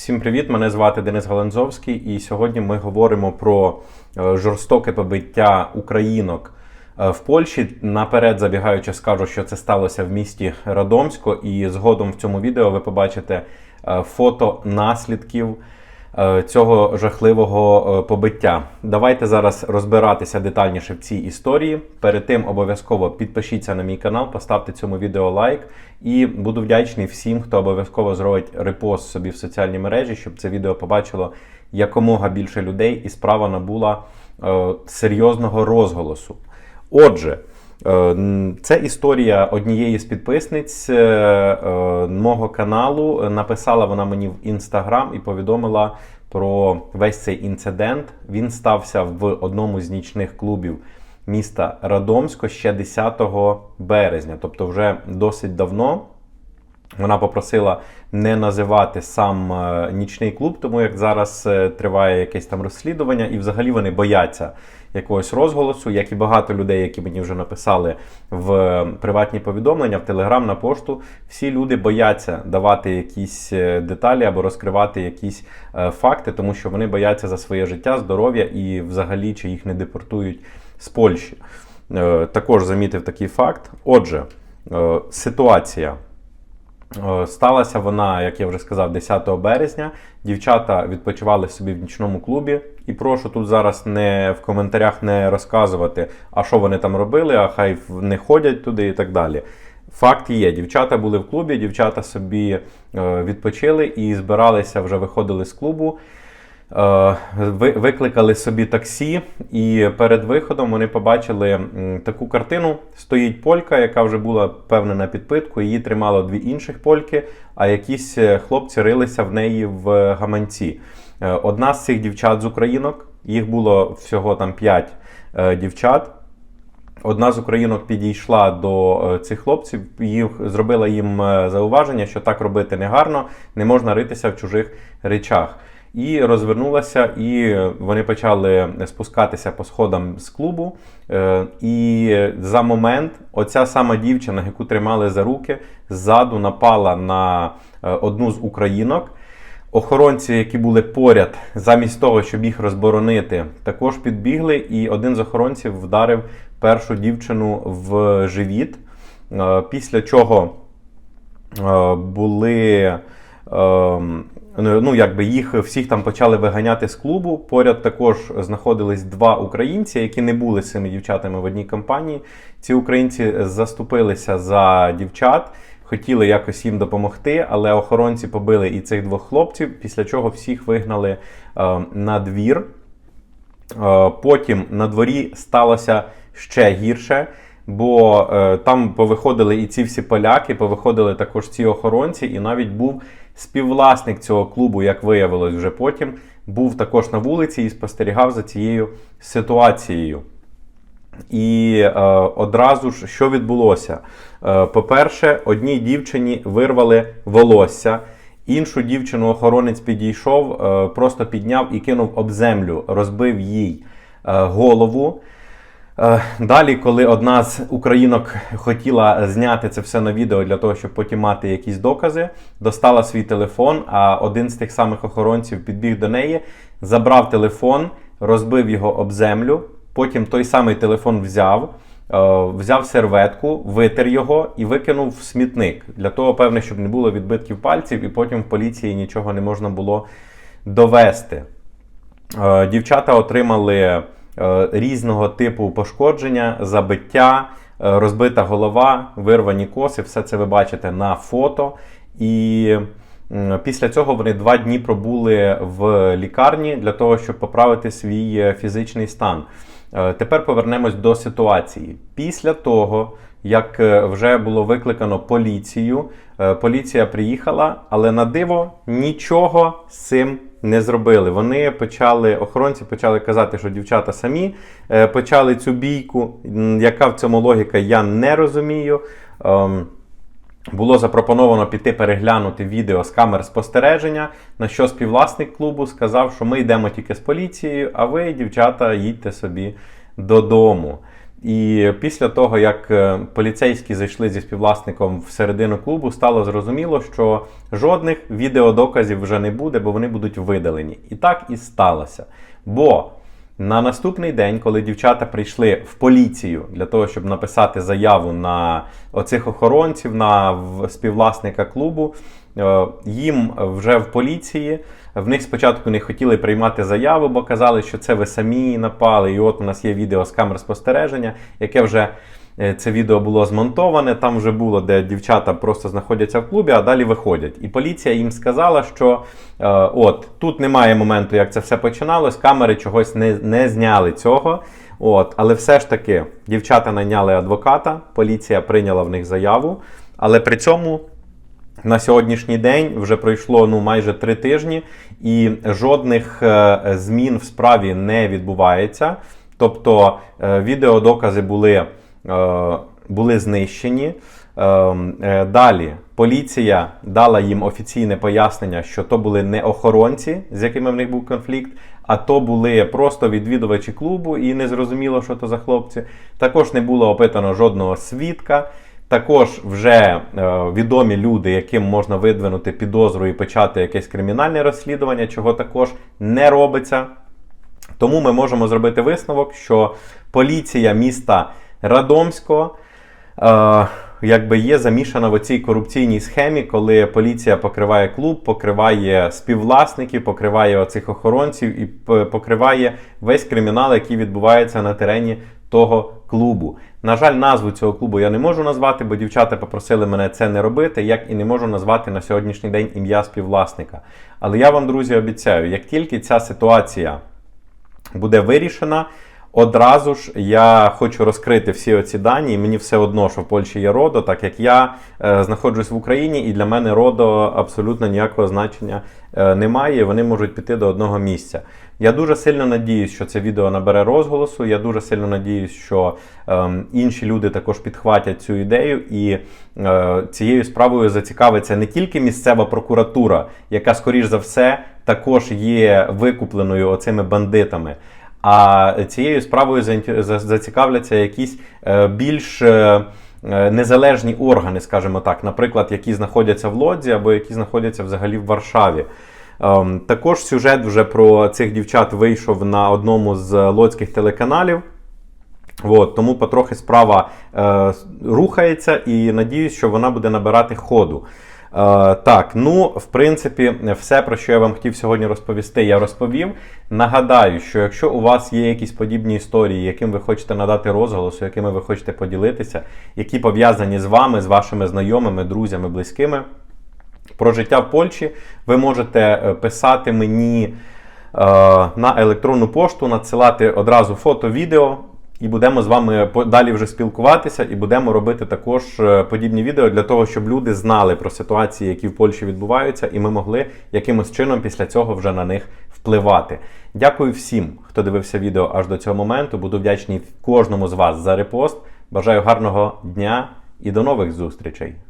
Всім привіт! Мене звати Денис Галанзовський, і сьогодні ми говоримо про е, жорстоке побиття українок е, в Польщі. Наперед забігаючи, скажу, що це сталося в місті Радомсько, і згодом в цьому відео ви побачите е, фото наслідків цього жахливого е, побиття. Давайте зараз розбиратися детальніше в цій історії. Перед тим обов'язково підпишіться на мій канал, поставте цьому відео лайк. І буду вдячний всім, хто обов'язково зробить репост собі в соціальній мережі, щоб це відео побачило якомога більше людей, і справа набула е, серйозного розголосу. Отже, е, це історія однієї з підписниць е, е, мого каналу. Написала вона мені в інстаграм і повідомила про весь цей інцидент. Він стався в одному з нічних клубів міста Радомсько ще 10 березня, тобто вже досить давно. Вона попросила не називати сам е, нічний клуб, тому як зараз е, триває якесь там розслідування, і взагалі вони бояться якогось розголосу, як і багато людей, які мені вже написали в е, приватні повідомлення, в Телеграм, на пошту. Всі люди бояться давати якісь деталі або розкривати якісь факти, тому що вони бояться за своє життя, здоров'я і взагалі чи їх не депортують з Польщі. Також замітив такий факт. Отже, ситуація. Е, Сталася вона, як я вже сказав, 10 березня. Дівчата відпочивали собі в нічному клубі. І прошу тут зараз не в коментарях не розказувати, а що вони там робили, а хай не ходять туди і так далі. Факт є, дівчата були в клубі, дівчата собі е, відпочили і збиралися, вже виходили з клубу. Е, ви- Викликали собі таксі, і перед виходом вони побачили таку картину. Стоїть полька, яка вже була певна на підпитку. Її тримало дві інших польки, а якісь е, хлопці рилися в неї в гаманці. Е, Одна з цих дівчат з українок, їх було всього там п'ять дівчат. Одна з українок підійшла до цих хлопців, їх зробила їм зауваження, що так робити не гарно, не можна ритися в чужих речах. І розвернулася, і вони почали спускатися по сходам з клубу. Е, І за момент оця сама дівчина, яку тримали за руки, ззаду напала на е, одну з українок. Охоронці, які були поряд, замість того, щоб їх розборонити, також підбігли, і один з охоронців вдарив першу дівчину в живіт. Е, Після чого були. Ем, Ну, якби їх всіх там почали виганяти з клубу. Поряд також знаходились два українці, які не були з цими дівчатами в одній компанії. Ці українці заступилися за дівчат, хотіли якось їм допомогти, але охоронці побили і цих двох хлопців, після чого всіх вигнали е, на двір. Е, Потім на дворі сталося ще гірше, бо е, там повиходили і ці всі поляки, повиходили також ці охоронці, і навіть був співвласник цього клубу, як виявилось вже потім, був також на вулиці і спостерігав за цією ситуацією. І е, одразу ж що відбулося? Е, по-перше, одній дівчині вирвали волосся, іншу дівчину охоронець підійшов, е, просто підняв і кинув об землю, розбив їй е, голову. Е, Далі, коли одна з українок хотіла зняти це все на відео для того, щоб потім мати якісь докази, достала свій телефон, а один з тих самих охоронців підбіг до неї, забрав телефон, розбив його об землю. Потім той самий телефон взяв, е, взяв серветку, витер його і викинув в смітник. Для того, певне, щоб не було відбитків пальців, і потім в поліції нічого не можна було довести. Е, Дівчата отримали різного типу пошкодження, забиття, е, розбита голова, вирвані коси. Все це ви бачите на фото. І після цього вони два дні пробули в лікарні для того, щоб поправити свій е, фізичний стан. Е, Тепер повернемось до ситуації. Після того, як е, вже було викликано поліцію, е, поліція приїхала, але на диво нічого з цим не зробили. Вони почали, охоронці почали казати, що дівчата самі е, почали цю бійку. Яка в цьому логіка, я не розумію. Ем, було запропоновано піти переглянути відео з камер спостереження, на що співвласник клубу сказав, що ми йдемо тільки з поліцією, а ви, дівчата, їдьте собі додому. І після того, як е, поліцейські зайшли зі співвласником всередину клубу, стало зрозуміло, що жодних відеодоказів вже не буде, бо вони будуть видалені. І так і сталося. Бо на наступний день, коли дівчата прийшли в поліцію для того, щоб написати заяву на оцих охоронців, на співвласника клубу, е, їм вже в поліції. В них спочатку не хотіли приймати заяву, бо казали, що це ви самі напали. І от у нас є відео з камер спостереження, яке вже е, це відео було змонтоване. Там вже було, де дівчата просто знаходяться в клубі, а далі виходять. І поліція їм сказала, що е, от тут немає моменту, як це все починалось. Камери чогось не, не зняли цього. От, але все ж таки дівчата найняли адвоката, поліція прийняла в них заяву, але при цьому. На сьогоднішній день вже пройшло ну майже три тижні, і жодних е, змін в справі не відбувається. Тобто е, відеодокази були, е, були знищені. Е, е, Далі поліція дала їм офіційне пояснення, що то були не охоронці, з якими в них був конфлікт, а то були просто відвідувачі клубу, і не зрозуміло, що то за хлопці. Також не було опитано жодного свідка. Також вже е, відомі люди, яким можна видвинути підозру і почати якесь кримінальне розслідування, чого також не робиться. Тому ми можемо зробити висновок, що поліція міста Радомського е, якби є замішана в цій корупційній схемі, коли поліція покриває клуб, покриває співвласників, покриває оцих охоронців і покриває весь кримінал, який відбувається на терені того клубу. На жаль, назву цього клубу я не можу назвати, бо дівчата попросили мене це не робити, як і не можу назвати на сьогоднішній день ім'я співвласника. Але я вам, друзі, обіцяю, як тільки ця ситуація буде вирішена. Одразу ж я хочу розкрити всі оці дані, мені все одно, що в Польщі є РОДО, так як я е, знаходжусь в Україні, і для мене РОДО абсолютно ніякого значення е, немає. Вони можуть піти до одного місця. Я дуже сильно надіюсь, що це відео набере розголосу. Я дуже сильно надіюсь, що е, інші люди також підхватять цю ідею, і е, цією справою зацікавиться не тільки місцева прокуратура, яка, скоріш за все, також є викупленою оцими бандитами. А цією справою зацікавляться якісь е, більш е, е, незалежні органи, скажімо так, наприклад, які знаходяться в Лодзі або які знаходяться взагалі в Варшаві. Ем, Також сюжет вже про цих дівчат вийшов на одному з лодських телеканалів. От, тому потрохи справа е, рухається і надіюсь, що вона буде набирати ходу. Е, так, ну, в принципі, все, про що я вам хотів сьогодні розповісти, я розповів. Нагадаю, що якщо у вас є якісь подібні історії, яким ви хочете надати розголосу, якими ви хочете поділитися, які пов'язані з вами, з вашими знайомими, друзями, близькими, про життя в Польщі, ви можете е, писати мені е, на електронну пошту, надсилати одразу фото, відео. І будемо з вами далі вже спілкуватися, і будемо робити також е, подібні відео для того, щоб люди знали про ситуації, які в Польщі відбуваються, і ми могли якимось чином після цього вже на них впливати. Дякую всім, хто дивився відео аж до цього моменту. Буду вдячний кожному з вас за репост. Бажаю гарного дня і до нових зустрічей!